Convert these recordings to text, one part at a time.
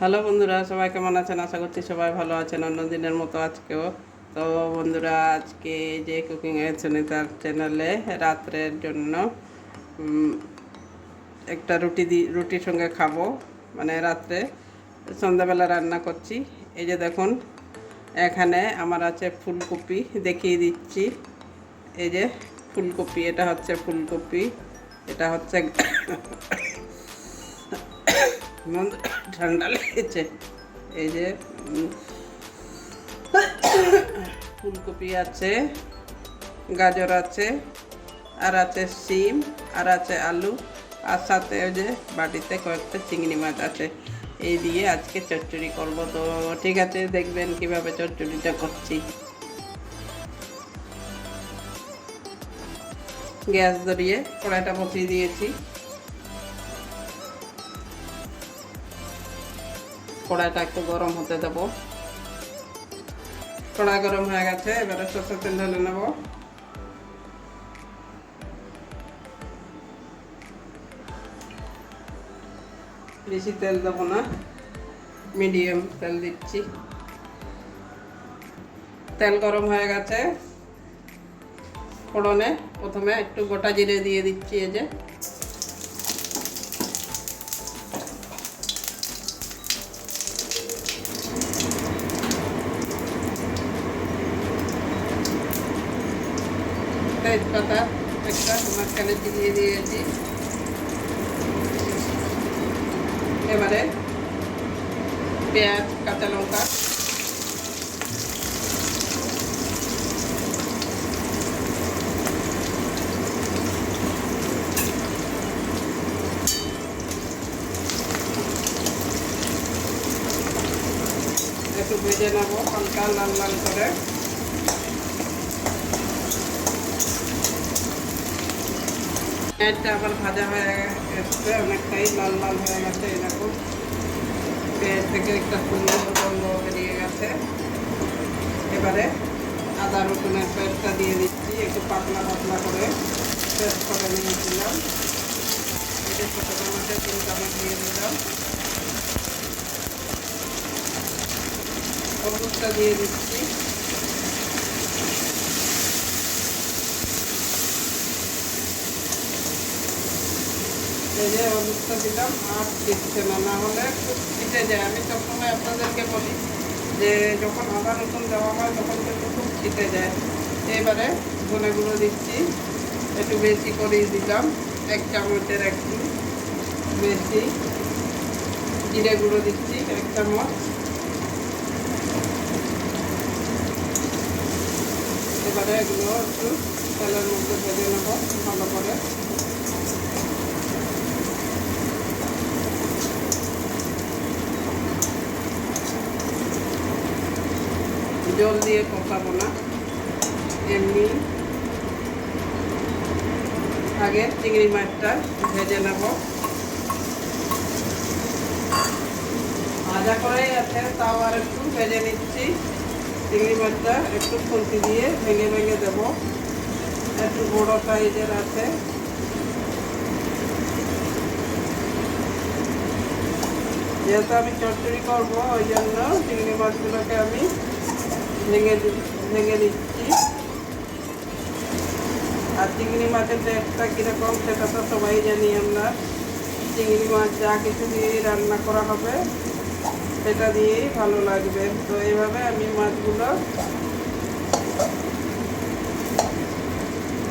Hello বন্ধুরা, সবাই কেমন আছেন? আশা করছি সবাই ভালো আছেন। অন্য দিনের মতো আজকেও। তো বন্ধুরা, আজকে যে কুকিং সুনিতার চ্যানেলে রাত্রের জন্য একটা রুটি দি, রুটির সঙ্গে খাব। মানে রাত্রে সন্ধ্যাবেলা রান্না করছি। এই যে দেখুন, এখানে আমার আছে ফুলকপি, দেখিয়ে দিচ্ছি। এই যে ফুলকপি, এটা হচ্ছে ফুলকপি। এটা হচ্ছে ঠান্ডা লেগেছে। এই যে ফুলকপি আছে, গাজর আছে, আর আছে সিম আর আছে আলু, আর সাথে ওই যে বাটিতে কয়েকটা চিংড়ি মাছ আছে। এই দিয়ে আজকে চচ্চড়ি করব তো, ঠিক আছে, দেখবেন কীভাবে চচ্চড়িটা করছি। গ্যাস ধরিয়ে কড়াইটা বসিয়ে দিয়েছি। কড়াইটা একটু গরম হতে দেব। কড়াই গরম হয়ে গেছে, এবারে সরষের তেল ঢেলে নেব। বেশি তেল দেবো না, মিডিয়াম তেল দিচ্ছি। তেল গরম হয়ে গেছে, ফোড়নে প্রথমে একটু গোটা জিরে দিয়ে দিচ্ছি এই যে। তেজপাতা একটা মাঝখানে দিয়ে দিয়েছি। এবারে পেঁয়াজ, কাঁচা লঙ্কা। একটু ভেজে নেব হালকা লাল লাল করে। পেঁয়াজটা আবার ভাজা হয়ে এসছে অনেকটাই লাল লাল হয়ে গেছে এরকম পেঁয়াজ থেকে একটা সুন্দর গন্ধ বেরিয়ে গেছে। এবারে আদা রসুনের পেস্টটা দিয়ে দিচ্ছি, একটু পাতলা পাতলা করে পেস্ট করে নিয়েছিলাম। এটা ছোটো চামচে তিন দিয়ে দিলাম। হলুদটা দিয়ে দিচ্ছি। যে হলুদটা দিলাম আর দিচ্ছে না। না হলে ছিটে যায়। আমি সবসময় আপনাদেরকে বলি যে, যখন আদা রসুন দেওয়া হয়, তখন কিন্তু খুব ছিটে যায়। এবারে গুঁড়ো দিচ্ছি। একটু বেশি করেই দিলাম। এক চামচের একটু বেশি জিরে গুঁড়ো দিচ্ছি, এক চামচ। এবারে এগুলো একটু তেলের মধ্যে ভেজে নেব ভালো করে। জল দিয়ে কষাবো না। এমনি আগে চিংড়ি মাছটা ভেজে নেব। ভাজা করেই আছে, তাও আর একটু ভেজে নিচ্ছি। চিংড়ি মাছটা একটু খুন্তি দিয়ে ভেঙে ভেঙে দেব। একটু বড় সাইজের আছে। যেহেতু আমি চচ্চড়ি করব, ওই জন্য চিংড়ি মাছগুলোকে আমি ভেঙে ভেঙে দিচ্ছি আর চিংড়ি মাছের টেস্টটা কীরকম সেটা তো সবাই জানি আমরা চিংড়ি মাছ যা কিছু দিয়ে রান্না করা হবে সেটা দিয়েই ভালো লাগবে। তো এইভাবে আমি মাছগুলো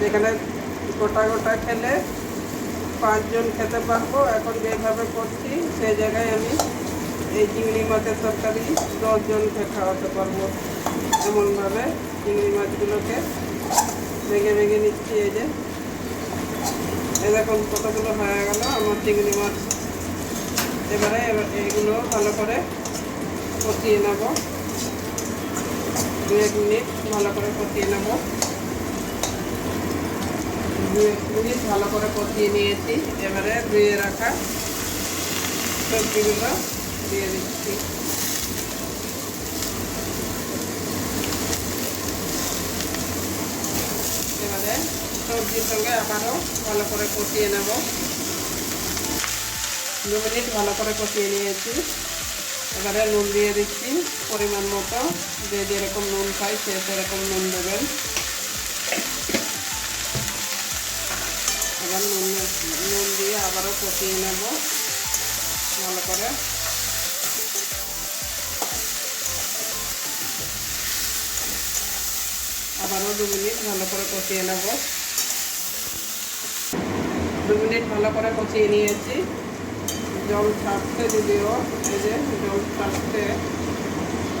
যেখানে গোটা গোটা খেলে, পাঁচজন খেতে পারব, এখন যেভাবে করছি সেই জায়গায় আমি এই চিংড়ি মাছের তরকারি দশজনকে খাওয়াতে পারব। এমনভাবে চিংড়ি মাছগুলোকে ভেঙে ভেঙে নিচ্ছি এই যে। এরকম কতগুলো হয়ে গেল আমার চিংড়ি মাছ। এবারে এইগুলো ভালো করে কষিয়ে নেব। দু এক মিনিট ভালো করে কষিয়ে নেব। দু এক মিনিট ভালো করে কষিয়ে নিয়েছি। এবারে ধুয়ে রাখা সবজিগুলো দিয়ে দিচ্ছি এবারে সবজির সঙ্গে আবারও ভালো করে কষিয়ে নেব। দু মিনিট ভালো করে কষিয়ে নিয়েছি। এবারে নুন দিয়ে দিচ্ছি পরিমাণ মতো। যে যেরকম নুন খাই সে সেরকম নুন দেবেন। এবার নুন নুন দিয়ে আবারও কষিয়ে নেব। ভালো করে। আবারও দু মিনিট ভালো করে কষিয়ে নেব। দু মিনিট ভালো করে কষিয়ে নিয়েছি। জল ছাড়তে যদিও এই যে জল ছাড়তে,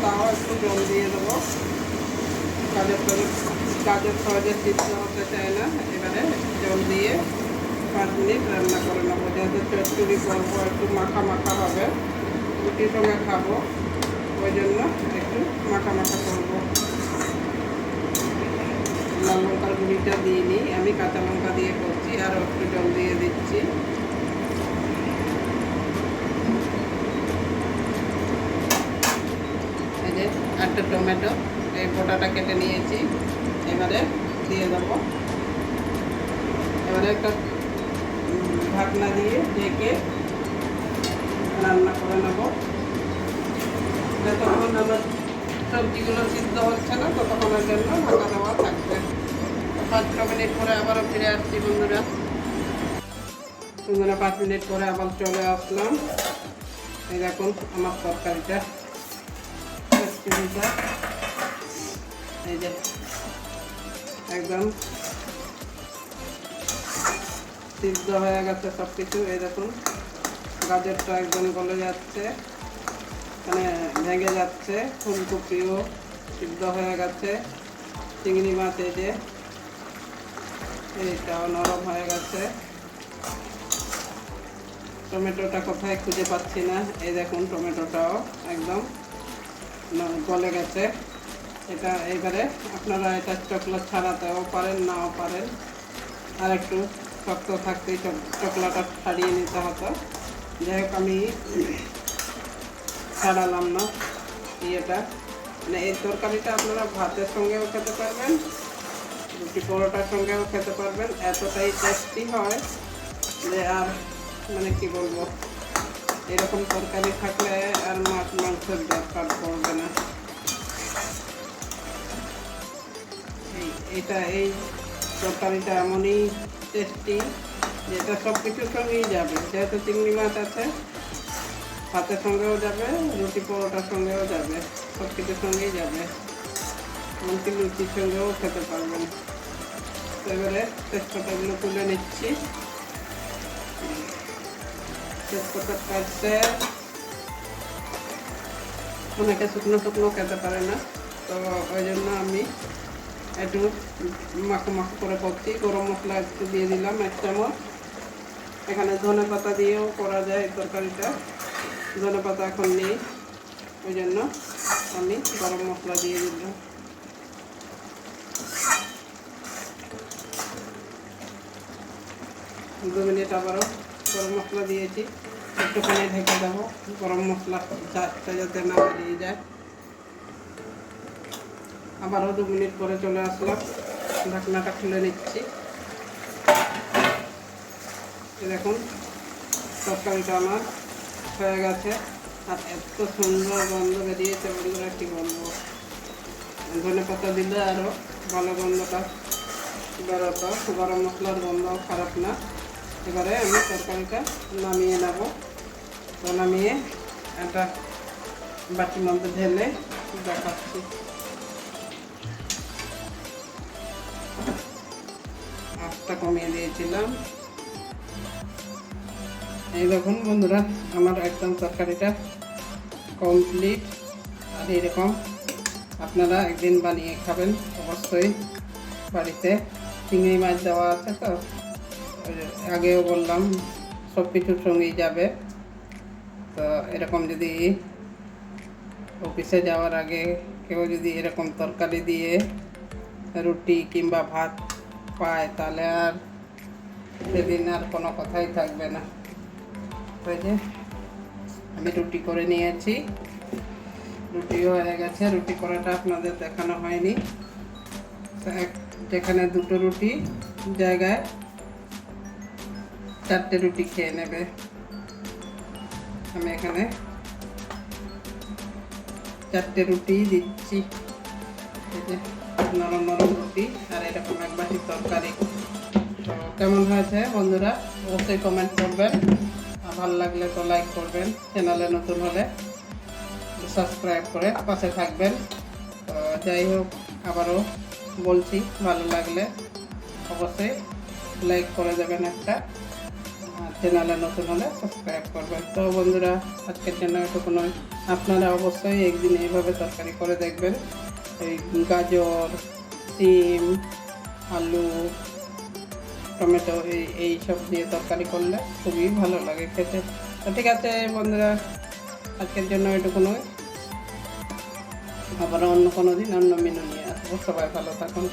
তাও একটু জল দিয়ে দেবো। গাজর গাজর সহজে সিদ্ধ হতে চায় না, এবারে জল দিয়ে পাঁচ মিনিট রান্না করে নেব। যেহেতু চচ্চড়ি করব, একটু মাখা মাখা হবে রুটির সঙ্গে খাব, ওই জন্য একটু মাখা মাখা করব। লাল লঙ্কার গুঁড়িটা দিয়ে নিই। আমি কাঁচা লঙ্কা দিয়ে করছি আরও একটু জল দিয়ে দিচ্ছি। এই যে একটা টমেটো, এই গোটাটা কেটে নিয়েছি। এবারে দিয়ে দেবো। এবারে একটা ঢাকনা দিয়ে ঢেকে রান্না করে নেব। যতক্ষণ আমার সবজিগুলো সিদ্ধ হচ্ছে না, ততক্ষণের জন্য ঢাকা দেওয়া থাকবে। পাঁচ ছ মিনিট পরে আবারও ফিরে আসছি বন্ধুরা। বন্ধুরা, পাঁচ মিনিট পরে আবার চলে আসলাম। এই দেখুন আমার তরকারিটা এই যে, একদম সিদ্ধ হয়ে গেছে সব কিছু এই দেখুন, গাজরটা একদম গলে যাচ্ছে। মানে ভেঙে যাচ্ছে, ফুলকপিও সিদ্ধ হয়ে গেছে, চিংড়ি মাছ এই যে, এইটাও নরম হয়ে গেছে। টমেটোটা কোথায় খুঁজে পাচ্ছি না, এই দেখুন টমেটোটাও একদম গলে গেছে। এটা এবারে আপনারা এটা চকলা ছাড়াতেও পারেন, নাও পারেন। আর একটু শক্ত থাকতেই চকলাটা ছাড়িয়ে নিতে হতো যাই হোক, আমি ছাড়ালাম না। ইয়েটা। মানে এই তরকারিটা আপনারা ভাতের সঙ্গেও খেতে পারবেন, রুটি পরোটার সঙ্গেও খেতে পারবেন। এতটাই টেস্টি হয় যে আর মানে কি বলব, এরকম তরকারি থাকলে আর মাছ মাংসের দরকার পড়বে না। এটা, এই তরকারিটা এমনই টেস্টি যেটা সব কিছুর সঙ্গেই যাবে। যেহেতু চিংড়ি মাছ আছে ভাতের সঙ্গেও যাবে, রুটি পরোটার সঙ্গেও যাবে সব কিছুর সঙ্গেই যাবে। এমনকি লুচির সঙ্গেও খেতে পারবেন এবারে তেজপাতাগুলো তুলে নিচ্ছি। তেজপাতার কাছে অনেকে শুকনো শুকনো খেতে পারে না, তো ওই জন্য আমি একটু মাখো মাখো করে করছি। গরম মশলা একটু দিয়ে দিলাম, এক চামচ। এখানে ধনে পাতা দিয়েও করা যায় তরকারিটা। ধনে পাতা এখন নেই। ওই জন্য আমি গরম মশলা দিয়ে দিলাম। দু মিনিট আবারও গরম মশলা দিয়েছি। একটুখানি ঢেকে দেবো। গরম মশলা যাতে না বেরিয়ে যায়। আবারও দু মিনিট পরে চলে আসলাম। ঢাকনাটা খুলে নিচ্ছি। দেখুন, তরকারিটা আমার হয়ে গেছে। আর এত সুন্দর গন্ধ বেরিয়েছে বন্ধুরা, কী বলব? ধনে পাতা দিলে আরও ভালো গন্ধটা বেরোতো। গরম মশলার গন্ধ খারাপ না। এবারে আমি তরকারিটা নামিয়ে নেব। তো নামিয়ে একটা বাটির মধ্যে ঢেলে দেখাচ্ছি। আটটা কমিয়ে দিয়েছিলাম। এই দেখুন বন্ধুরা, আমার একদম তরকারিটা কমপ্লিট আর এরকম আপনারা একদিন বানিয়ে খাবেন, অবশ্যই বাড়িতে। চিংড়ি মাছ দেওয়া আছে তো আগেও বললাম সব কিছুর সঙ্গেই যাবে। তো এরকম যদি অফিসে যাওয়ার আগে কেউ যদি এরকম তরকারি দিয়ে রুটি কিংবা ভাত পায়, তাহলে আর সেদিন আর কোনো কথাই থাকবে না। যে আমি রুটি করে নিয়েছি। রুটিও হয়ে গেছে। রুটি করাটা আপনাদের দেখানো হয়নি। তো যেখানে দুটো রুটি জায়গায় চারটে রুটি খেয়ে নেবে। আমি এখানে চারটে রুটি দিচ্ছি। নরম নরম রুটি আর এরকম এক বাটি তরকারি। তো কেমন হয়েছে বন্ধুরা? অবশ্যই কমেন্ট করবেন। ভালো লাগলে তো লাইক করবেন চ্যানেলে নতুন হলে সাবস্ক্রাইব করে পাশে থাকবেন। তো যাই হোক, আবারও বলছি, ভালো লাগলে অবশ্যই লাইক করে দেবেন একটা চ্যানেলে নতুন হলে সাবস্ক্রাইব করবেন। তো বন্ধুরা, আজকের জন্য এটুকু নয়। আপনারা অবশ্যই একদিন এইভাবে তরকারি করে দেখবেন। এই গাজর, সিম, আলু টমেটো এই এই সব দিয়ে তরকারি করলে খুবই ভালো লাগে খেতে। তো ঠিক আছে বন্ধুরা, আজকের জন্য এটুকু নয়। আবার অন্য কোনো দিন, অন্য মেনু নিয়ে আসব। সবাই ভালো থাকুন।